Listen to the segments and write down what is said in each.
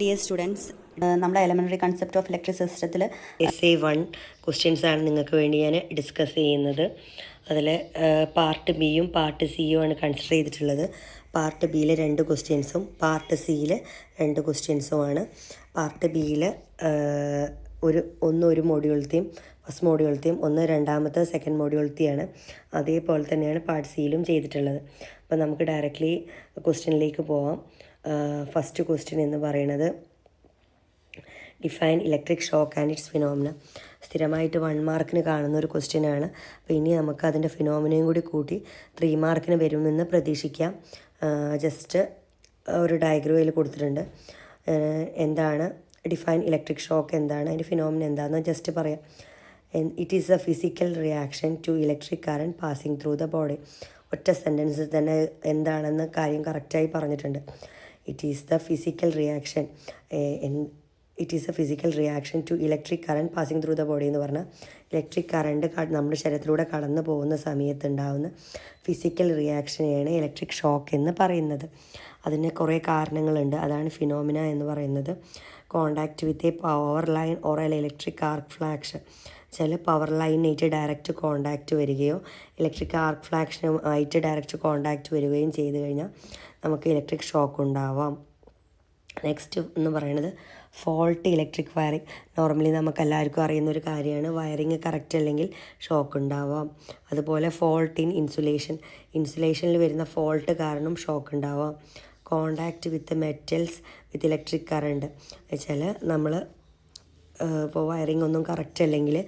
Dear students നമ്മുടെ elementary concept of electric സിസ്റ്റത്തിൽ S A one questions ആണ് നിങ്ങൾക്ക് വേണ്ടി ഞാൻ ഡിസ്കസ് ചെയ്യുന്നത്. അതിൽ പാർട്ട് ബിയും പാർട്ട് സിയും ആണ് കൺസിഡർ ചെയ്തിട്ടുള്ളത്. പാർട്ട് ബിയിൽ രണ്ട് ക്വസ്റ്റ്യൻസും പാർട്ട് സിയിൽ രണ്ട് ക്വസ്റ്റ്യൻസുമാണ് പാർട്ട് ബിയിൽ ഒരു ഒന്ന് ഒരു മോഡ്യൂളത്തെയും ഫസ്റ്റ് മോഡ്യൂളത്തെയും ഒന്ന് രണ്ടാമത്തെ സെക്കൻഡ് മോഡ്യൂളത്തെയാണ് അതേപോലെ തന്നെയാണ് പാർട്ട് സിയിലും ചെയ്തിട്ടുള്ളത്. അപ്പോൾ നമുക്ക് ഡയറക്റ്റ്ലി ക്വസ്റ്റ്യനിലേക്ക് പോവാം. ഫസ്റ്റ് ക്വസ്റ്റ്യൻ എന്ന് പറയുന്നത് define electric shock and its phenomena സ്ഥിരമായിട്ട് വൺ മാർക്കിന് കാണുന്ന ഒരു ക്വസ്റ്റ്യനാണ് അപ്പോൾ ഇനി നമുക്ക് അതിന്റെ ഫിനോമിനയും കൂടി കൂട്ടി ത്രീ മാർക്കിന് വരുമെന്ന് പ്രതീക്ഷിക്കാം. ജസ്റ്റ് ഒരു ഡയഗ്രോയിൽ കൊടുത്തിട്ടുണ്ട്. എന്താണ്? ഡിഫൈൻ ഇലക്ട്രിക് ഷോക്ക് എന്താണ്? അതിന്റെ ഫിനോമിന എന്താണെന്ന് ജസ്റ്റ് പറയാം. It is a physical reaction to electric current passing through the body ഒറ്റ സെന്റൻസിൽ തന്നെ എന്താണെന്ന് കാര്യം കറക്റ്റായി പറഞ്ഞിട്ടുണ്ട്. It is the physical reaction it is a physical reaction to electric current passing through the body എന്ന് പറഞ്ഞാൽ ഇലക്ട്രിക് കറണ്ട് നമ്മുടെ ശരീരത്തിലൂടെ കടന്നു പോകുന്ന സമയത്ത് ഉണ്ടാകുന്ന ഫിസിക്കൽ റിയാക്ഷനെയാണ് ഇലക്ട്രിക് ഷോക്ക് എന്ന് പറയുന്നത്. അതിന് കുറേ കാരണങ്ങളുണ്ട്. അതാണ് ഫിനോമിന എന്ന് പറയുന്നത്. Contact with a power line or L electric arc ഫ്ലാക്ഷൻ ചില പവർ ലൈനായിട്ട് ഡയറക്റ്റ് കോണ്ടാക്റ്റ് വരികയോ ഇലക്ട്രിക് ആർക്ക് ഫ്ലാക്ഷനുമായിട്ട് ഡയറക്റ്റ് കോണ്ടാക്റ്റ് വരികയും ചെയ്തു കഴിഞ്ഞാൽ നമുക്ക് ഇലക്ട്രിക് ഷോക്ക് ഉണ്ടാവാം. നെക്സ്റ്റ് എന്ന് പറയുന്നത് ഫോൾട്ട് ഇലക്ട്രിക് വയറിംഗ് നോർമലി നമുക്ക് എല്ലാവർക്കും അറിയുന്ന ഒരു കാര്യമാണ്. വയറിങ് കറക്റ്റ് അല്ലെങ്കിൽ ഷോക്ക് ഉണ്ടാവാം. അതുപോലെ ഫോൾട്ട് ഇൻ ഇൻസുലേഷൻ ഇൻസുലേഷനിൽ വരുന്ന ഫോൾട്ട് കാരണം ഷോക്ക് ഉണ്ടാവാം. Contact with metals with electric current വെച്ചാൽ നമ്മൾ ഇപ്പോൾ വയറിംഗ് ഒന്നും കറക്റ്റ് അല്ലെങ്കിൽ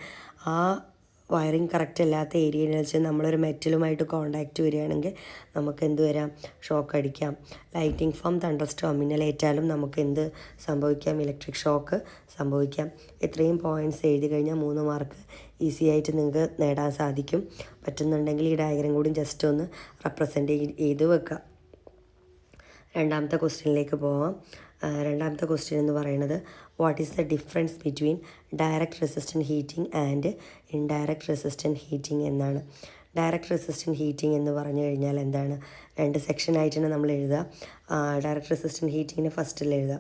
ആ വയറിംഗ് കറക്റ്റ് അല്ലാത്ത ഏരിയയിൽ വെച്ച് നമ്മളൊരു മെറ്റലുമായിട്ട് കോണ്ടാക്റ്റ് വരികയാണെങ്കിൽ നമുക്ക് എന്ത് വരാം? ഷോക്ക് അടിക്കാം. ലൈറ്റിംഗ് ഫ്രം തണ്ടർസ്റ്റോം മിന്നലേറ്റാലും നമുക്ക് എന്ത് സംഭവിക്കാം? ഇലക്ട്രിക് ഷോക്ക് സംഭവിക്കാം. ഇത്രയും പോയിന്റ്സ് എഴുതി കഴിഞ്ഞാൽ മൂന്ന് മാർക്ക് ഈസി ആയിട്ട് നിങ്ങൾക്ക് നേടാൻ സാധിക്കും. പറ്റുന്നുണ്ടെങ്കിൽ ഈ ഡയഗ്രം കൂടി ജസ്റ്റ് ഒന്ന് റെപ്രസെന്റ് ചെയ്ത് വെക്കുക. രണ്ടാമത്തെ ക്വസ്റ്റ്യനിലേക്ക് പോവാം. രണ്ടാമത്തെ ക്വസ്റ്റ്യൻ എന്ന് പറയുന്നത് what is the difference between direct resistant heating and indirect resistant heating എന്നാണ്. ഡയറക്റ്റ് റെസിസ്റ്റന്റ് ഹീറ്റിംഗ് എന്ന് പറഞ്ഞു കഴിഞ്ഞാൽ എന്താണ്? രണ്ട് സെക്ഷനായിട്ടാണ് നമ്മൾ എഴുതുക. ഡയറക്റ്റ് റെസിസ്റ്റന്റ് ഹീറ്റിങ്ങിന് ഫസ്റ്റിൽ എഴുതുക.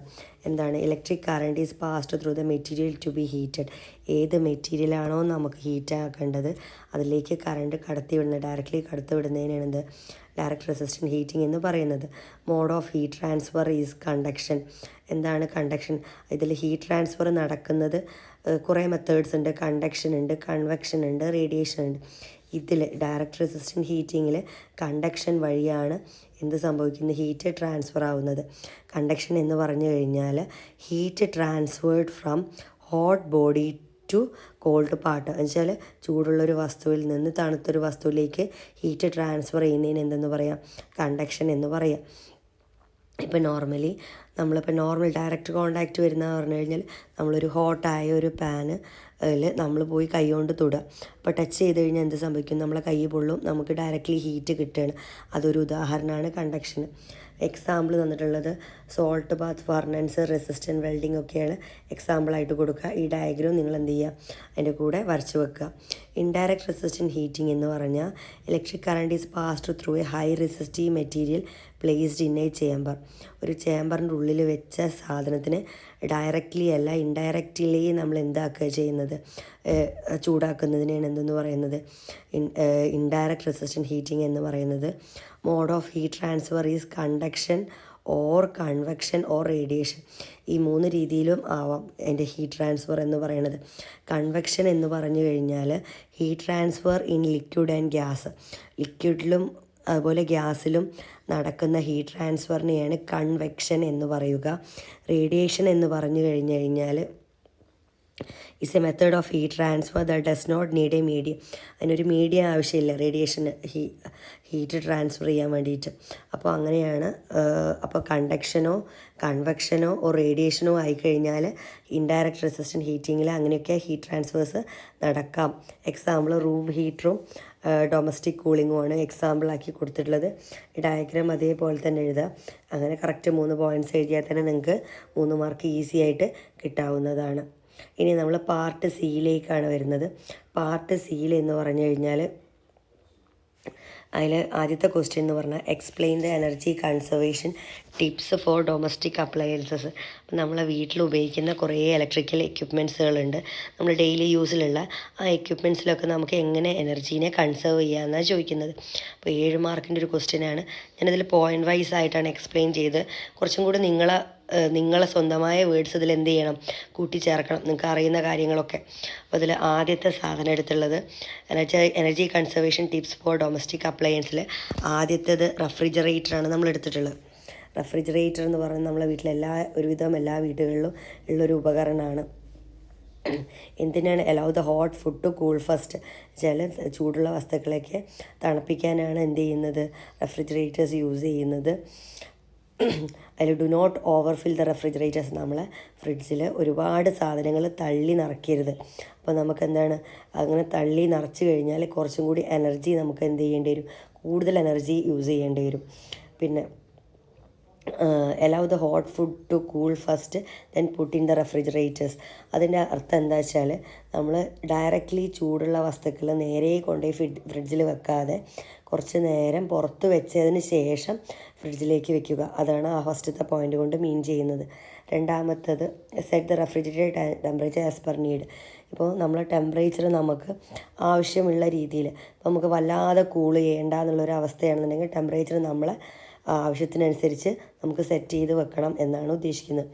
എന്താണ്? Electric current is passed through the material to be heated ഏത് മെറ്റീരിയലാണോ നമുക്ക് ഹീറ്റ് ആക്കേണ്ടത് അതിലേക്ക് കറണ്ട് കടത്തി വിടുന്നത് ഡയറക്റ്റ്ലി കടത്തി വിടുന്നതിനാണ് എന്ത്? ഡയറക്റ്റ് റെസിസ്റ്റന്റ് ഹീറ്റിംഗ് എന്ന് പറയുന്നത്. Mode of heat transfer is conduction. എന്താണ് കണ്ടക്ഷൻ? ഇതിൽ ഹീറ്റ് ട്രാൻസ്ഫർ നടക്കുന്നത് കുറേ മെത്തേഡ്സ് ഉണ്ട്. കണ്ടക്ഷൻ ഉണ്ട് കൺവെക്ഷൻ ഉണ്ട് റേഡിയേഷൻ ഉണ്ട്. ഇതിൽ ഡയറക്റ്റ് റെസിസ്റ്റന്റ് ഹീറ്റിങ്ങിൽ കണ്ടക്ഷൻ വഴിയാണ് എന്ത് സംഭവിക്കുന്നത്? ഹീറ്റ് ട്രാൻസ്ഫർ ആവുന്നത്. കണ്ടക്ഷൻ എന്ന് പറഞ്ഞു കഴിഞ്ഞാൽ heat transferred from hot body to cold part എന്ന് വെച്ചാൽ ചൂടുള്ളൊരു വസ്തുവിൽ നിന്ന് തണുത്തൊരു വസ്തുവിലേക്ക് ഹീറ്റ് ട്രാൻസ്ഫർ ചെയ്യുന്നതിന് എന്തെന്ന് പറയാം? കണ്ടക്ഷൻ എന്ന് പറയാം. ഇപ്പോൾ നോർമലി നമ്മളിപ്പോൾ നോർമൽ ഡയറക്റ്റ് കോണ്ടാക്റ്റ് വരുന്ന പറഞ്ഞു കഴിഞ്ഞാൽ നമ്മളൊരു ഹോട്ടായ ഒരു പാന് അതിൽ നമ്മൾ പോയി കൈ കൊണ്ട് തൊടുക. അപ്പോൾ ടച്ച് ചെയ്ത് കഴിഞ്ഞാൽ എന്ത് സംഭവിക്കും? നമ്മളെ കൈ പൊള്ളും. നമുക്ക് ഡയറക്റ്റ്ലി ഹീറ്റ് കിട്ടുകയാണ്. അതൊരു ഉദാഹരണമാണ് കണ്ടക്ഷൻ എക്സാമ്പിൾ തന്നിട്ടുള്ളത്. Salt bath furnace resistant welding ഒക്കെയാണ് എക്സാമ്പിളായിട്ട് കൊടുക്കുക. ഈ ഡയഗ്രം നിങ്ങൾ എന്ത് ചെയ്യുക? അതിന്റെ കൂടെ വരച്ച് വെക്കുക. ഇൻഡയറക്റ്റ് റെസിസ്റ്റന്റ് ഹീറ്റിംഗ് എന്ന് പറഞ്ഞാൽ electric current is passed through a high resistive material placed in a chamber ഒരു ചേമ്പറിന്റെ ഉള്ളിൽ വെച്ച സാധനത്തിന് ഡയറക്റ്റ്ലി അല്ല ഇൻഡയറക്റ്റ്ലി നമ്മൾ എന്താക്കുക ചെയ്യുന്നത്? ചൂടാക്കുന്നതിനാണ് എന്തെന്ന് പറയുന്നത്? ഇൻഡയറക്റ്റ് റെസിസ്റ്റന്റ് ഹീറ്റിംഗ് എന്ന് പറയുന്നത്. Mode of heat transfer is conduction or convection or radiation ഈ മൂന്ന് രീതിയിലും ആവാം എന്റെ ഹീറ്റ് ട്രാൻസ്ഫർ എന്ന് പറയുന്നത്. കൺവെക്ഷൻ എന്ന് പറഞ്ഞു കഴിഞ്ഞാൽ heat transfer in liquid and gas ലിക്വിഡിലും അതുപോലെ ഗ്യാസിലും നടക്കുന്ന ഹീറ്റ് ട്രാൻസ്ഫറിനെയാണ് കൺവെക്ഷൻ എന്ന് പറയുക. റേഡിയേഷൻ എന്ന് പറഞ്ഞു കഴിഞ്ഞു കഴിഞ്ഞാൽ is a method of heat transfer the does not need a medium അതിനൊരു മീഡിയം ആവശ്യമില്ല. റേഡിയേഷൻ ഹീ ഹീറ്റ് ട്രാൻസ്ഫർ ചെയ്യാൻ വേണ്ടിയിട്ട്. അപ്പോൾ അങ്ങനെയാണ് അപ്പോൾ കണ്ടക്ഷനോ കൺവെക്ഷനോ ഓ റേഡിയേഷനോ ആയിക്കഴിഞ്ഞാൽ ഇൻഡയറക്റ്റ് റെസിസ്റ്റന്റ് ഹീറ്റിങ്ങിൽ അങ്ങനെയൊക്കെ ഹീറ്റ് ട്രാൻസ്ഫേഴ്സ് നടക്കാം. എക്സാമ്പിൾ റൂം ഹീറ്ററും ഡൊമസ്റ്റിക് കൂളിങ്ങുമാണ് എക്സാമ്പിളാക്കി കൊടുത്തിട്ടുള്ളത്. ഡയഗ്രാം അതേപോലെ തന്നെ എഴുതുക അങ്ങനെ കറക്റ്റ് മൂന്ന് പോയിന്റ്സ് എഴുതിയാൽ തന്നെ നിങ്ങൾക്ക് മൂന്ന് മാർക്ക് ഈസി ആയിട്ട് കിട്ടാവുന്നതാണ്. ഇനി നമ്മൾ പാർട്ട് സിയിലേക്കാണ് വരുന്നത്. പാർട്ട് സിയിൽ എന്ന് പറഞ്ഞു കഴിഞ്ഞാൽ അതിൽ ആദ്യത്തെ ക്വസ്റ്റ്യൻ എന്ന് പറഞ്ഞാൽ explain the energy conservation tips for domestic appliances നമ്മളെ വീട്ടിൽ ഉപയോഗിക്കുന്ന കുറേ ഇലക്ട്രിക്കൽ എക്യുപ്മെന്റ്സുകളുണ്ട് നമ്മൾ ഡെയിലി യൂസിലുള്ള ആ എക്യുപ്മെന്റ്സിലൊക്കെ നമുക്ക് എങ്ങനെ എനർജീനെ കൺസേർവ് ചെയ്യാമെന്നാണ് ചോദിക്കുന്നത്. അപ്പോൾ ഏഴ് മാർക്കിന്റെ ഒരു ക്വസ്റ്റ്യനാണ് ഞാനതിൽ പോയിന്റ് വൈസ് ആയിട്ടാണ് എക്സ്പ്ലെയിൻ ചെയ്ത്. കുറച്ചും കൂടി നിങ്ങളെ നിങ്ങളെ സ്വന്തമായ വേർഡ്സ് ഇതിൽ എന്ത് ചെയ്യണം? കൂട്ടിച്ചേർക്കണം. നിങ്ങൾക്ക് അറിയുന്ന കാര്യങ്ങളൊക്കെ. അപ്പോൾ അതിൽ ആദ്യത്തെ സാധനം എടുത്തുള്ളത് energy energy conservation tips for domestic അപ്ലയൻസിൽ ആദ്യത്തേത് റെഫ്രിജറേറ്ററാണ് നമ്മൾ എടുത്തിട്ടുള്ളത്. റെഫ്രിജറേറ്റർ എന്ന് പറയുന്നത് നമ്മളെ വീട്ടിലെല്ലാ ഒരുവിധം എല്ലാ വീടുകളിലും ഉള്ളൊരു ഉപകരണമാണ്. എന്തിനാണ് allow the hot food to cool first ചില ചൂടുള്ള വസ്തുക്കളൊക്കെ തണുപ്പിക്കാനാണ് എന്ത് ചെയ്യുന്നത്? റെഫ്രിജറേറ്റേഴ്സ് യൂസ് ചെയ്യുന്നത്. അതിൽ do not overfill the refrigerators നമ്മളെ ഫ്രിഡ്ജിൽ ഒരുപാട് സാധനങ്ങൾ തള്ളി നിറയ്ക്കരുത്. അപ്പോൾ നമുക്ക് എന്താണ് അങ്ങനെ തള്ളി നിറച്ച് കഴിഞ്ഞാൽ കുറച്ചും കൂടി എനർജി നമുക്ക് എന്ത് ചെയ്യേണ്ടി വരും? കൂടുതൽ എനർജി യൂസ് ചെയ്യേണ്ടി വരും. പിന്നെ allow the hot food to cool first then put in the refrigerators അതിന്റെ അർത്ഥം എന്താ വെച്ചാൽ നമ്മൾ ഡയറക്റ്റ്ലി ചൂടുള്ള വസ്തുക്കൾ നേരെ കൊണ്ടുപോയി ഫ്രിഡ് ഫ്രിഡ്ജിൽ വെക്കാതെ കുറച്ച് നേരം പുറത്ത് വെച്ചതിന് ശേഷം ഫ്രിഡ്ജിലേക്ക് വെക്കുക. അതാണ് ആ ഫസ്റ്റത്തെ പോയിന്റ് കൊണ്ട് മീൻ ചെയ്യുന്നത്. രണ്ടാമത്തത് set the refrigerator temperature as per need ഇപ്പോൾ നമ്മൾ ടെമ്പറേച്ചർ നമുക്ക് ആവശ്യമുള്ള രീതിയിൽ നമുക്ക് വല്ലാതെ കൂൾ ചെയ്യേണ്ട എന്നുള്ളൊരു അവസ്ഥയാണെന്നുണ്ടെങ്കിൽ ടെമ്പറേച്ചർ നമ്മളെ ആവശ്യത്തിനനുസരിച്ച് നമുക്ക് സെറ്റ് ചെയ്ത് വെക്കണം എന്നാണ് ഉദ്ദേശിക്കുന്നത്.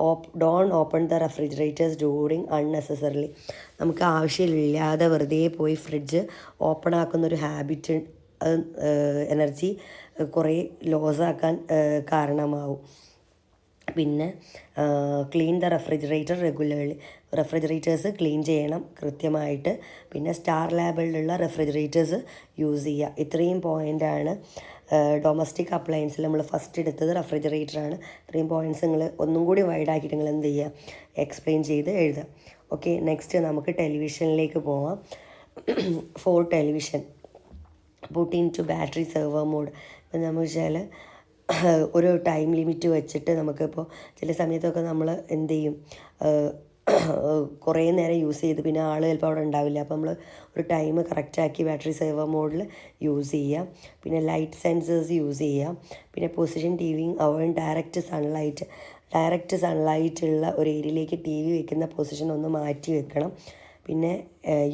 Op don't open the refrigerators during unnecessarily നമുക്ക് ആവശ്യമില്ലാതെ വെറുതെ പോയി ഫ്രിഡ്ജ് ഓപ്പൺ ആക്കുന്ന ഒരു ഹാബിറ്റ് എനർജി കുറേ ലോസ് ആക്കാൻ കാരണമാവും. പിന്നെ clean the refrigerator regularly refrigerators clean ചെയ്യണം കൃത്യമായിട്ട്. പിന്നെ സ്റ്റാർ ലാബിലുള്ള റെഫ്രിജറേറ്റേഴ്സ് യൂസ് ചെയ്യുക ഇത്രയും പോയിന്റാണ് ഡൊമസ്റ്റിക് അപ്ലയൻസിൽ നമ്മൾ ഫസ്റ്റ് എടുത്തത് റെഫ്രിജറേറ്ററാണ് ഇത്രയും പോയിന്റ്സ് നിങ്ങൾ ഒന്നും കൂടി വൈഡാക്കിയിട്ട് നിങ്ങൾ എന്ത് ചെയ്യുക എക്സ്പ്ലെയിൻ ചെയ്ത് എഴുതുക ഓക്കെ നെക്സ്റ്റ് നമുക്ക് ടെലിവിഷനിലേക്ക് പോവാം. For television put in to battery saver mode ഇപ്പം നമ്മൾ വെച്ചാൽ ഒരു ടൈം ലിമിറ്റ് വെച്ചിട്ട് നമുക്കിപ്പോൾ ചില സമയത്തൊക്കെ നമ്മൾ എന്ത് ചെയ്യും? കുറേ നേരം യൂസ് ചെയ്ത്. പിന്നെ ആൾ ചിലപ്പോൾ അവിടെ ഉണ്ടാവില്ല. അപ്പോൾ നമ്മൾ ഒരു ടൈം കറക്റ്റാക്കി ബാറ്ററി സേവർ മോഡിൽ യൂസ് ചെയ്യുക പിന്നെ ലൈറ്റ് സെൻസേഴ്സ് യൂസ് ചെയ്യുക പിന്നെ പൊസിഷൻ ടി വി അവർ ഡയറക്റ്റ് സൺലൈറ്റ് ഡയറക്റ്റ് സൺലൈറ്റുള്ള ഒരു ഏരിയയിലേക്ക് ടി വി വെക്കുന്ന പൊസിഷൻ ഒന്ന് മാറ്റി വെക്കണം. പിന്നെ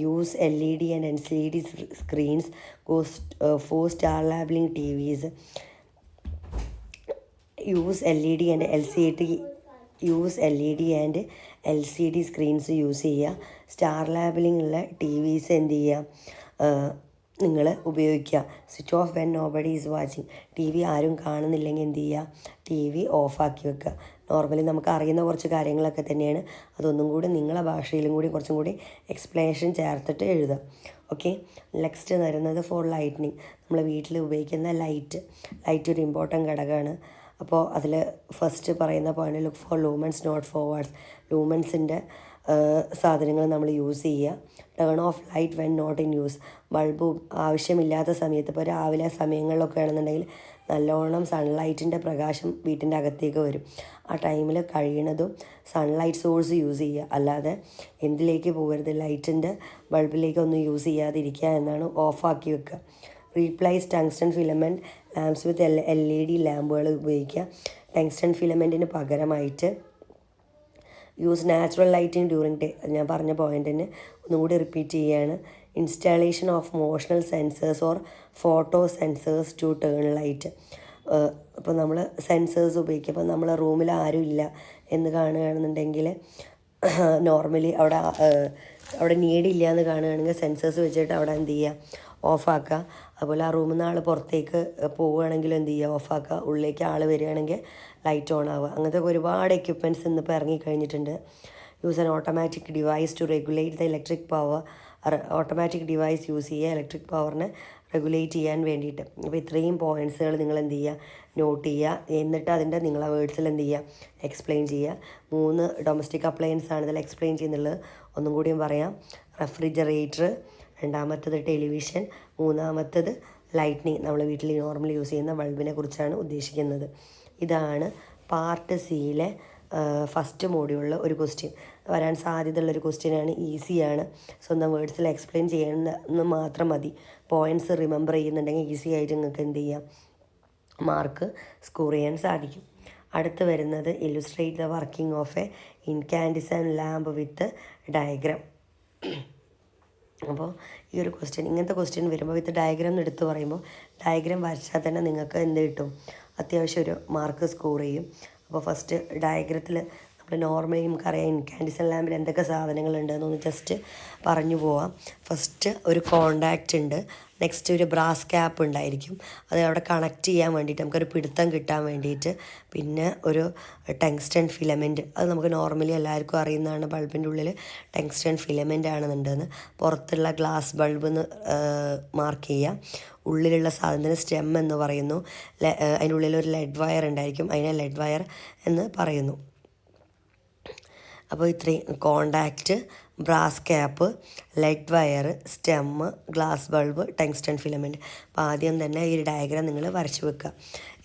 use L E D and N C D screens cost four star labelling TVs use L E D and L C T use L E D and L C D screens use ചെയ്യുക. Star labelling ഉള്ള T വിസ് എന്ത് ചെയ്യുക? നിങ്ങൾ ഉപയോഗിക്കുക. Switch off when nobody is watching TV ആരും കാണുന്നില്ലെങ്കിൽ എന്ത് ചെയ്യുക? ടി വി ഓഫാക്കി വെക്കുക. നോർമലി നമുക്ക് അറിയുന്ന കുറച്ച് കാര്യങ്ങളൊക്കെ തന്നെയാണ്. അതൊന്നും കൂടി നിങ്ങളെ ഭാഷയിലും കൂടി കുറച്ചും കൂടി എക്സ്പ്ലനേഷൻ ചേർത്തിട്ട് എഴുതുക. ഓക്കെ നെക്സ്റ്റ് വരുന്നത് ഫോർ ലൈറ്റ്നിങ് നമ്മൾ വീട്ടിൽ ഉപയോഗിക്കുന്ന ലൈറ്റ് ലൈറ്റ് ഒരു ഇമ്പോർട്ടന്റ് ഘടകമാണ്. അപ്പോൾ അതിൽ ഫസ്റ്റ് പറയുന്ന point look for lumens not forwards ലൂമൻസിന്റെ സാധനങ്ങൾ നമ്മൾ യൂസ് ചെയ്യുക turn off light when not in use bulb ആവശ്യമില്ലാത്ത സമയത്ത് ഇപ്പോൾ രാവിലെ സമയങ്ങളിലൊക്കെ ആണെന്നുണ്ടെങ്കിൽ നല്ലോണം സൺലൈറ്റിന്റെ പ്രകാശം വീട്ടിന്റെ അകത്തേക്ക് വരും. ആ ടൈമിൽ കഴിയണതും സൺലൈറ്റ് സോഴ്സ് യൂസ് ചെയ്യുക അല്ലാതെ എന്തിലേക്ക് പോകരുത്? ലൈറ്റിന്റെ ബൾബിലേക്കൊന്നും യൂസ് ചെയ്യാതിരിക്കുക എന്നാണ് ഓഫാക്കി വെക്കുക replace tungsten filament lamps with L L E D ലാമ്പുകൾ ഉപയോഗിക്കുക. ടങ്സ്റ്റൺ ഫിലമെന്റിന് പകരമായിട്ട് use natural lighting during day ഞാൻ പറഞ്ഞ പോയിന്റിന് ഒന്നുകൂടി റിപ്പീറ്റ് ചെയ്യുകയാണ് installation of motional sensors or photo sensors to turn light അപ്പോൾ നമ്മൾ സെൻസേഴ്സ് ഉപയോഗിക്കുക. ഇപ്പോൾ നമ്മളെ റൂമിൽ ആരും ഇല്ല എന്ന് കാണുകയാണെന്നുണ്ടെങ്കിൽ നോർമലി അവിടെ അവിടെ നീഡില്ല എന്ന് കാണുകയാണെങ്കിൽ സെൻസേഴ്സ് വെച്ചിട്ട് അവിടെ എന്ത് ചെയ്യുക? ഓഫാക്കുക അതുപോലെ ആ റൂമിൽ നിന്ന് ആൾ പുറത്തേക്ക് പോവുകയാണെങ്കിൽ എന്ത് ചെയ്യുക? ഓഫാക്കുക ഉള്ളിലേക്ക് ആൾ വരികയാണെങ്കിൽ ലൈറ്റ് ഓൺ ആവുക. അങ്ങനത്തെ ഒരുപാട് എക്യുപ്മെന്റ്സ് ഇന്നിപ്പോൾ ഇറങ്ങിക്കഴിഞ്ഞിട്ടുണ്ട് use an automatic device to regulate the electric power automatic device use ചെയ്യുക. ഇലക്ട്രിക് പവറിനെ റെഗുലേറ്റ് ചെയ്യാൻ വേണ്ടിയിട്ട്. അപ്പോൾ ഇത്രയും പോയിന്റ്സുകൾ നിങ്ങൾ എന്ത് ചെയ്യുക? നോട്ട് ചെയ്യുക. എന്നിട്ട് അതിന്റെ നിങ്ങളെ വേർഡ്സിൽ എന്ത് ചെയ്യുക? എക്സ്പ്ലെയിൻ ചെയ്യുക. മൂന്ന് ഡൊമസ്റ്റിക് അപ്ലയൻസ് ആണ് ഇതിൽ എക്സ്പ്ലെയിൻ ചെയ്യുന്നുള്ളത്. ഒന്നും കൂടിയും പറയാം. റെഫ്രിജറേറ്റർ രണ്ടാമത്തത് ടെലിവിഷൻ മൂന്നാമത്തത് ലൈറ്റ്നിങ് നമ്മൾ വീട്ടിൽ നോർമലി യൂസ് ചെയ്യുന്ന ബൾബിനെ കുറിച്ചാണ് ഉദ്ദേശിക്കുന്നത്. ഇതാണ് പാർട്ട് സിയിലെ ഫസ്റ്റ് മോഡ്യൂളിൽ ഒരു ക്വസ്റ്റ്യൻ വരാൻ സാധ്യതയുള്ള ഒരു ക്വസ്റ്റ്യനാണ് ഈസിയാണ് സ്വന്തം വേർഡ്സിൽ എക്സ്പ്ലെയിൻ ചെയ്യണമെന്ന് മാത്രം മതി. പോയിന്റ്സ് റിമെമ്പർ ചെയ്യുന്നുണ്ടെങ്കിൽ ഈസി ആയിട്ട് നിങ്ങൾക്ക് എന്ത് ചെയ്യാം? മാർക്ക് സ്കോർ ചെയ്യാൻ സാധിക്കും. അടുത്ത് വരുന്നത് illustrate the working of a incandescent lamp with diagram അപ്പോൾ ഈ ഒരു ക്വസ്റ്റ്യൻ ഇങ്ങനത്തെ ക്വസ്റ്റ്യൻ വരുമ്പോൾ വിത്ത് ഡയഗ്രാം എടുത്ത് പറയുമ്പോൾ ഡയഗ്രാം വരച്ചാൽ തന്നെ നിങ്ങൾക്ക് എന്ത് കിട്ടും? അത്യാവശ്യം ഒരു മാർക്ക് സ്കോർ ചെയ്യും. അപ്പോൾ ഫസ്റ്റ് ഡയഗ്രത്തിൽ നമ്മൾ നോർമലി നമുക്കറിയാം ഇൻകാൻഡിസൺ ലാമ്പിൽ എന്തൊക്കെ സാധനങ്ങളുണ്ടെന്ന് ഒന്ന് ജസ്റ്റ് പറഞ്ഞു പോവാം. ഫസ്റ്റ് ഒരു കോണ്ടാക്റ്റ് ഉണ്ട്. നെക്സ്റ്റ് ഒരു ബ്രാസ് ക്യാപ്പ് ഉണ്ടായിരിക്കും. അത് അവിടെ കണക്ട് ചെയ്യാൻ വേണ്ടിയിട്ട് നമുക്കൊരു പിടുത്തം കിട്ടാൻ വേണ്ടിയിട്ട് പിന്നെ ഒരു ടെങ്സ്റ്റൺ ഫിലമെന്റ് അത് നമുക്ക് നോർമലി എല്ലാവർക്കും അറിയുന്നതാണ് ബൾബിന്റെ ഉള്ളിൽ ടെങ്സ്റ്റൺ ഫിലമെന്റ് ആണെന്നുണ്ടെന്ന്. പുറത്തുള്ള ഗ്ലാസ് ബൾബ് എന്ന് മാർക്ക് ചെയ്യുക ഉള്ളിലുള്ള സാധനത്തിന് സ്റ്റെം എന്ന് പറയുന്നു. അതിനുള്ളിൽ ഒരു ലെഡ് വയർ ഉണ്ടായിരിക്കും. അതിനെ ലെഡ് വയർ എന്ന് പറയുന്നു. അപ്പോൾ ഇത്രയും contact brass cap light wire stem glass bulb tungsten filament അപ്പോൾ ആദ്യം തന്നെ ഈ ഒരു ഡയഗ്രാം നിങ്ങൾ വരച്ചു വെക്കുക.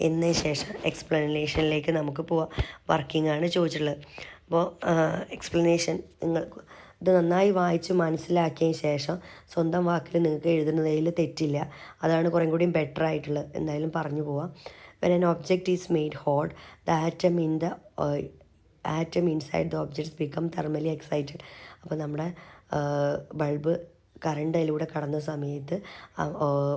എന്നതിന് ശേഷം എക്സ്പ്ലനേഷനിലേക്ക് നമുക്ക് പോവാം. വർക്കിംഗ് ആണ് ചോദിച്ചിട്ടുള്ളത്. അപ്പോൾ എക്സ്പ്ലനേഷൻ നിങ്ങൾ ഇത് നന്നായി വായിച്ച് മനസ്സിലാക്കിയതിന് ശേഷം സ്വന്തം വാക്കിൽ നിങ്ങൾക്ക് എഴുതുന്നതിൽ തെറ്റില്ല. അതാണ് കുറേ കൂടിയും ബെറ്റർ ആയിട്ടുള്ളത്. എന്തായാലും പറഞ്ഞു പോവാം. When an object is made hot that in the atom inside the objects become thermally excited അപ്പോൾ നമ്മുടെ ബൾബ് കറണ്ട് അതിലൂടെ കടന്ന സമയത്ത്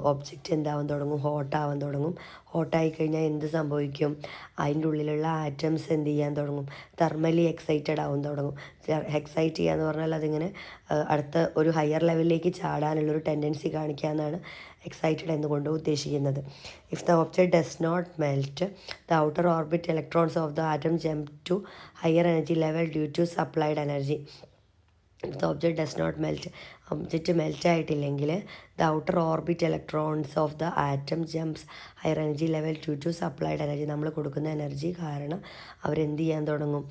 ഒബ്ജക്റ്റ് എന്താവാൻ തുടങ്ങും ഹോട്ടാവാൻ തുടങ്ങും. ഹോട്ടായി കഴിഞ്ഞാൽ എന്ത് സംഭവിക്കും? അതിന്റെ ഉള്ളിലുള്ള ആറ്റംസ് എന്ത് ചെയ്യാൻ തുടങ്ങും? തെർമലി എക്സൈറ്റഡ് ആവാൻ തുടങ്ങും. എക്സൈറ്റ് ചെയ്യുക എന്ന് പറഞ്ഞാൽ അതിങ്ങനെ അടുത്ത ഒരു ഹയർ ലെവലിലേക്ക് ചാടാനുള്ളൊരു ടെൻഡൻസി കാണിക്കുക എന്നാണ് എക്സൈറ്റഡ് എന്നുകൊണ്ട് ഉദ്ദേശിക്കുന്നത്. If the object does not melt the outer orbit electrons of the atom jump to higher energy level due to supplied energy if the object does not melt object melt ആയിട്ടില്ലെങ്കിൽ the outer orbit electrons of the atom jumps higher energy level to to supplied energy നമ്മൾ കൊടുക്കുന്ന energy കാരണം അവരെന്ത് ചെയ്യാൻ തുടങ്ങും?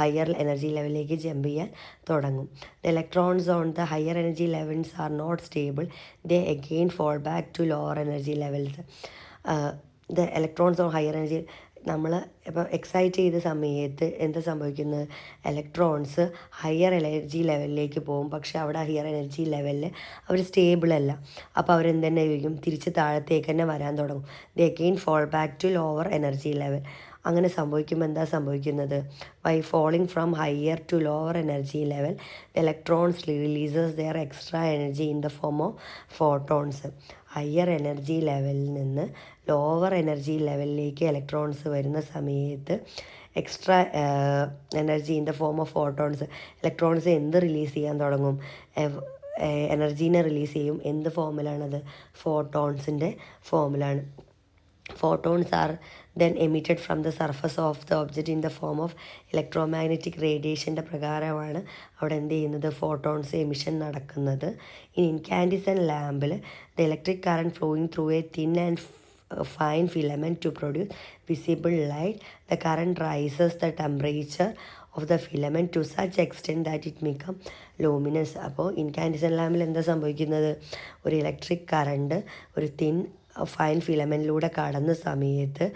Higher energy ലെവലിലേക്ക് jump ചെയ്യാൻ തുടങ്ങും. The electrons on the higher energy levels are not stable they again fall back to lower energy levels the electrons on higher energy നമ്മൾ ഇപ്പോൾ എക്സൈറ്റ് ചെയ്ത സമയത്ത് എന്താ സംഭവിക്കുന്നത് ഇലക്ട്രോൺസ് ഹയർ എനർജി ലെവലിലേക്ക് പോകും. പക്ഷേ അവിടെ ഹയർ എനർജി ലെവലിൽ അവർ സ്റ്റേബിൾ അല്ല. അപ്പോൾ അവരെന്ത് തന്നെ ചെയ്യും തിരിച്ച് താഴത്തേക്ക് തന്നെ വരാൻ തുടങ്ങും. They again fall back to lower energy level അങ്ങനെ സംഭവിക്കുമ്പോൾ എന്താ സംഭവിക്കുന്നത്? By falling from higher to lower energy level electrons releases their extra energy in the form of photons higher energy ലെവലിൽ നിന്ന് ലോവർ എനർജി ലെവലിലേക്ക് ഇലക്ട്രോൺസ് വരുന്ന സമയത്ത് extra energy in the form of photons electrons എന്ത് release ചെയ്യാൻ തുടങ്ങും? എനർജീനെ release ചെയ്യും. എന്ത് ഫോമിലാണത് ഫോട്ടോൺസിന്റെ ഫോമിലാണ് photons are then emitted from the surface of the object in the form of electromagnetic radiation പ്രകാരമാണ് അവിടെ എന്ത് ചെയ്യുന്നത് ഫോട്ടോൺസ് എമിഷൻ നടക്കുന്നത് in incandescent ലാമ്പിൽ the electric current flowing through a thin and fine filament to produce visible light the current rises the temperature of the filament to such extent that it become luminous അപ്പോൾ incandescent ലാമ്പിൽ എന്താ സംഭവിക്കുന്നത് ഒരു electric current ഒരു thin fine ഫിലമെന്റിലൂടെ കടന്ന സമയത്ത്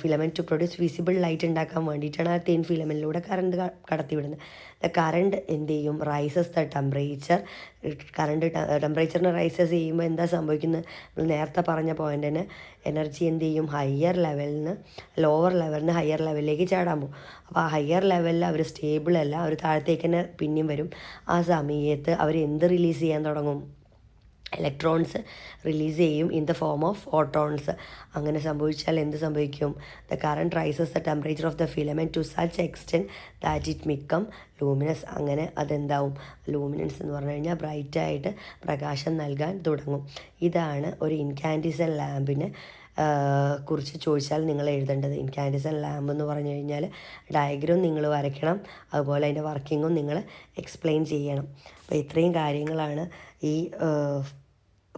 filament to produce visible light ഉണ്ടാക്കാൻ വേണ്ടിയിട്ടാണ് ആ തിൻ ഫിലമെന്റിലൂടെ കറണ്ട് കടത്തിവിടുന്നത് ദ കറണ്ട് എന്ത് ചെയ്യും? റൈസസ് ദ ടെമ്പറേച്ചർ കറണ്ട് ടെമ്പറേച്ചറിന് റൈസസ് ചെയ്യുമ്പോൾ എന്താ സംഭവിക്കുന്നത് നമ്മൾ നേരത്തെ പറഞ്ഞ പോയിന്റിന് എനർജി എന്ത് ചെയ്യും? ഹയർ ലെവലിൽ നിന്ന് ലോവർ ലെവലിൽ നിന്ന് ഹയർ ലെവലിലേക്ക് ചാടാൻ പോകും. അപ്പോൾ ആ ഹയർ ലെവലിൽ അവർ സ്റ്റേബിൾ അല്ല അവർ താഴത്തേക്ക് തന്നെ പിന്നെയും വരും. ആ സമയത്ത് അവർ എന്ത് റിലീസ് ചെയ്യാൻ തുടങ്ങും? ഇലക്ട്രോൺസ് റിലീസ് ചെയ്യും in the form of photons അങ്ങനെ സംഭവിച്ചാൽ എന്ത് സംഭവിക്കും? The current rises the temperature of the filament to such extent that it becomes luminous അങ്ങനെ അതെന്താവും? ലൂമിനൻസ് എന്ന് പറഞ്ഞു കഴിഞ്ഞാൽ ബ്രൈറ്റായിട്ട് പ്രകാശം നൽകാൻ തുടങ്ങും. ഇതാണ് ഒരു ഇൻകാൻഡിസൺ ലാമ്പിന് കുറിച്ച് ചോദിച്ചാൽ നിങ്ങൾ എഴുതേണ്ടത്. ഇൻകാൻഡിസൺ ലാമ്പ് എന്ന് പറഞ്ഞു കഴിഞ്ഞാൽ ഡയഗ്രം നിങ്ങൾ വരയ്ക്കണം. അതുപോലെ അതിന്റെ വർക്കിങ്ങും നിങ്ങൾ എക്സ്പ്ലെയിൻ ചെയ്യണം. അപ്പോൾ ഇത്രയും കാര്യങ്ങളാണ് ഈ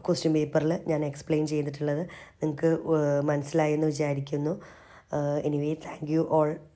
ക്വസ്റ്റ്യൻ പേപ്പറിൽ ഞാൻ എക്സ്പ്ലെയിൻ ചെയ്തിട്ടുള്ളത്. നിങ്ങൾക്ക് മനസ്സിലായെന്ന് വിചാരിക്കുന്നു. Anyway thank you all